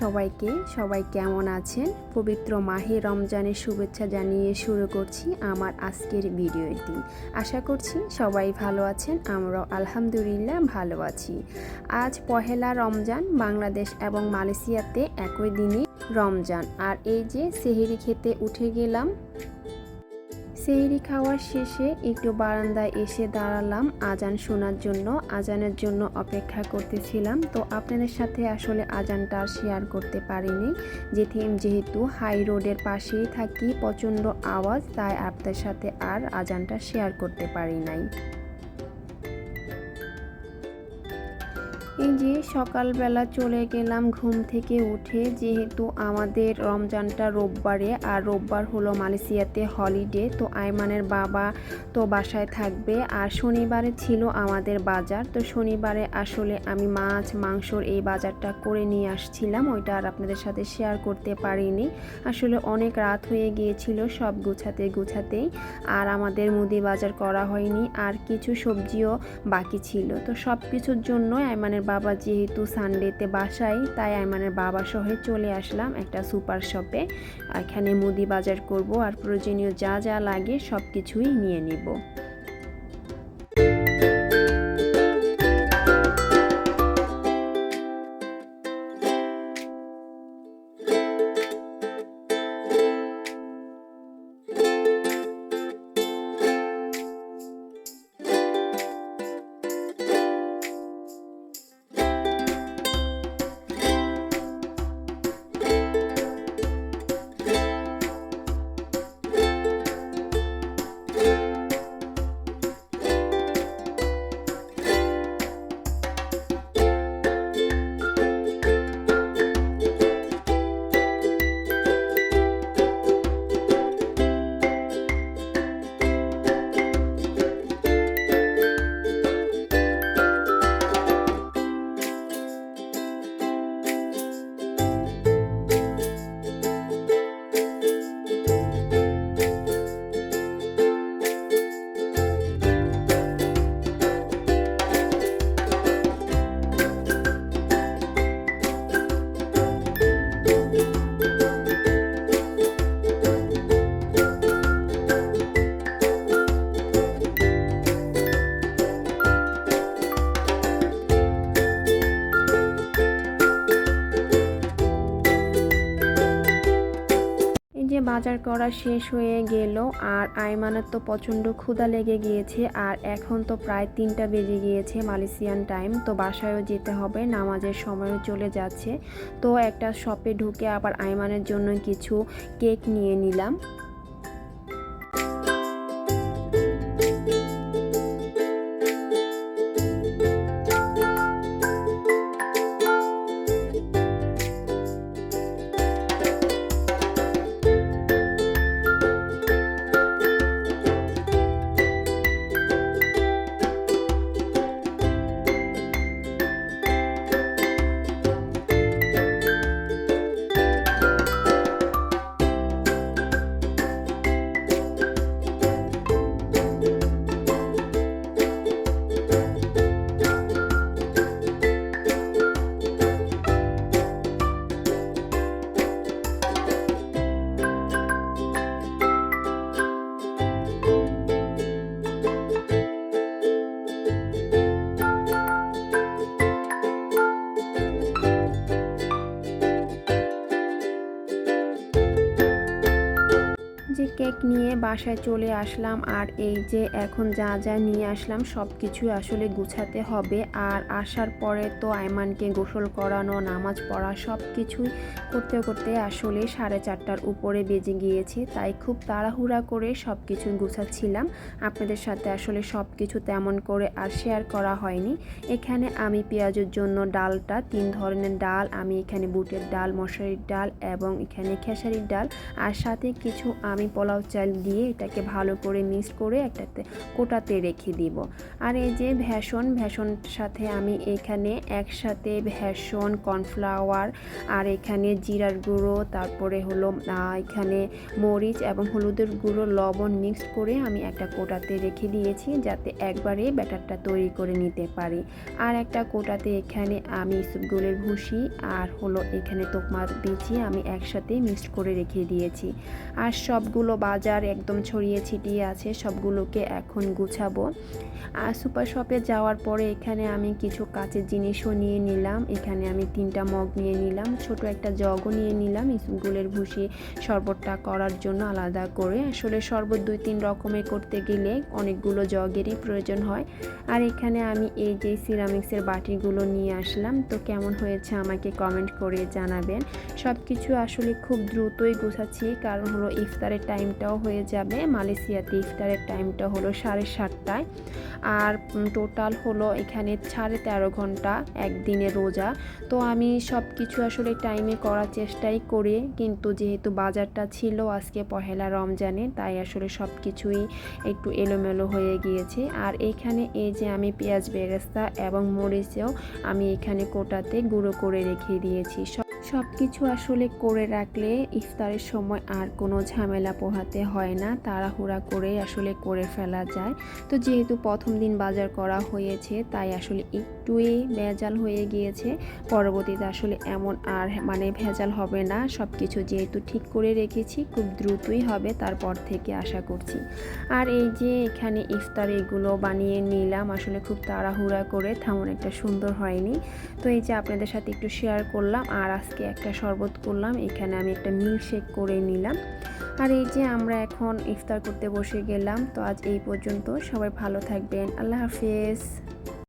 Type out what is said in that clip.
সবাইকে, সবাই কেমন আছেন? পবিত্র মাহে রমজানের শুভেচ্ছা জানিয়ে শুরু করছি আমার আজকের ভিডিওটি। আশা করছি সবাই ভালো আছেন, আমরাও আলহামদুলিল্লাহ ভালো আছি। আজ পহেলা রমজান, বাংলাদেশ এবং মালয়েশিয়াতে একই দিনে রমজান। আর এই যে সেহেরি খেতে উঠে গেলাম সেহরি খাওয়ার শেষে একটু বারান্দায় এসে দাঁড়ালাম আজান শোনার জন্য। আজানের জন্য অপেক্ষা করতেছিলাম। তো আপনাদের সাথে আসলে আজানটা শেয়ার করতে পারিনি। যেহেতু যেহেতু হাই রোডের পাশেই থাকি, প্রচণ্ড আওয়াজ, তাই আপনাদের সাথে আর আজানটা শেয়ার করতে পারি নাই। এই যে সকালবেলা চলে গেলাম ঘুম থেকে উঠে, যেহেতু আমাদের রমজানটা রোববারে আর রোববার হলো মালয়েশিয়াতে হলিডে তো আইমানের বাবা তো বাসায় থাকবে। আর শনিবারে ছিল আমাদের বাজার, তো শনিবারে আসলে আমি মাছ, মাংসর এই বাজারটা করে নিয়ে আসছিলাম। ওইটা আর আপনাদের সাথে শেয়ার করতে পারিনি। আসলে অনেক রাত হয়ে গিয়েছিল সব গুছাতে গুছাতেই, আর আমাদের মুদি বাজার করা হয়নি। আর কিছু সবজিও বাকি ছিল। তো সব কিছুর জন্য আইমানের বাবা যেহেতু সানডেতে বাসায়, তাই আইমানের বাবা সহে চলে আসলাম একটা সুপার শপে। এখানে মুদি বাজার করব আর প্রয়োজনীয় যা যা লাগে সব কিছুই নিয়ে নিব। বাজার করা শেষ হয়ে গেল আর আইমানের তো প্রচণ্ড ক্ষুধা লেগে গিয়েছে আর এখন তো প্রায় তিনটা বেজে গিয়েছে মালয়েশিয়ান টাইম তো বাসায়ও যেতে হবে, নামাজের সময়ও চলে যাচ্ছে। তো একটা শপে ঢুকে আবার আইমানের জন্য কিছু কেক নিয়ে নিলাম। বাসায় চলে আসলাম আর এই যে এখন যা যা নিয়ে আসলাম সব কিছুই আসলে গুছাতে হবে। আর আসার পরে তো আইমানকে গোসল করানো, নামাজ পড়া সব কিছুই করতে করতে আসলে সাড়ে চারটার উপরে বেজে গিয়েছে। তাই খুব তাড়াহুড়া করে সব কিছু গুছাচ্ছিলাম। আপনাদের সাথে আসলে সব কিছু তেমন করে আর শেয়ার করা হয়নি। এখানে আমি পেঁয়াজের জন্য ডালটা, তিন ধরনের ডাল, আমি এখানে বুটের ডাল মশারির ডাল এবং এখানে খেসারির ডাল। আর সাথে কিছু আমি পোলাও চাল দিয়ে এটাকে ভালো করে মিক্স করে একটাতে কোটাতে রেখে দিব। আর এই যে ভ্যাসন ভ্যাসন সাথে আমি এখানে একসাথে ভ্যাসন কর্নফ্লাওয়ার আর এখানে জিরার গুঁড়ো, তারপরে হলো এখানে মরিচ এবং হলুদের গুঁড়ো, লবণ মিক্স করে আমি একটা কোটাতে রেখে দিয়েছি যাতে একবারে ব্যাটারটা তৈরি করে নিতে পারি। আর একটা কোটাতে এখানে আমি ইসবগুলের ভুসি আর হলো এখানে তোকমা বিচি আমি একসাথে মিক্সড করে রেখে দিয়েছি। আর সবগুলো বাজার একদম ছড়িয়ে ছিটিয়ে আছে, সবগুলোকে এখন গুছাবো। আর সুপার শপে যাওয়ার পরে এখানে আমি কিছু কাচের জিনিসও নিয়ে নিলাম। এখানে আমি তিনটা মগ নিয়ে নিলাম, ছোট একটা জগও নিয়ে নিলাম ইসবগুলের ভুসি শরবতটা করার জন্য আলাদা করে। আসলে শরবত দুই তিন রকমের করতে গেলে অনেকগুলো জগেরই প্রয়োজন হয়। আর এখানে আমি এই যে সিরামিক্সের বাটিগুলো নিয়ে আসলাম, তো কেমন হয়েছে আমাকে কমেন্ট করে জানাবেন। সব কিছু আসলে খুব দ্রুতই গুছাচ্ছি, কারণ হলো ইফতারের টাইমটাও হয়ে যাবে মালয়েশিয়াতে ইফতারের টাইমটা হলো সাড়ে সাতটায়। আর টোটাল হলো এখানে সাড়ে তেরো ঘণ্টা একদিনে রোজা। তো আমি সব কিছু আসলে টাইমে করার চেষ্টাই করি। কিন্তু যেহেতু বাজারটা ছিল আজকে পহেলা রমজানে, তাই আসলে সব কিছুই একটু এলোমেলো হয়ে গিয়েছে। আর এখানে এই যে আমি পেঁয়াজ বেরেস্তা এবং মরিচেও আমি এখানে কোটাতে গুঁড়ো করে রেখে দিয়েছি। সব সব কিছু আসলে করে রাখলে ইফতারের সময় আর কোনো ঝামেলা পোহাতে হয় না। তাড়াহুড়া করে আসলে করে ফেলা যায়। তো যেহেতু প্রথম দিন বাজার করা হয়েছে, তাই আসলে একটুই ভেজাল হয়ে গিয়েছে। পরবর্তীতে আসলে এমন আর মানে ভেজাল হবে না। সব কিছু যেহেতু ঠিক করে রেখেছি, খুব দ্রুতই হবে তারপর থেকে আশা করছি। আর এই যে এখানে ইফতার এগুলো বানিয়ে নিলাম, আসলে খুব তাড়াহুড়া করে তেমন একটা সুন্দর হয়নি। তো এই যে আপনাদের সাথে একটু শেয়ার করলাম, আর আজকে একটা শরবত করলাম। এখানে আমি একটা মিল্ক শেক করে নিলাম। আর এই যে আমরা এখন ইফতার করতে বসে গেলাম তো আজ এই পর্যন্ত। সবাই ভালো থাকবেন। আল্লাহ হাফিজ।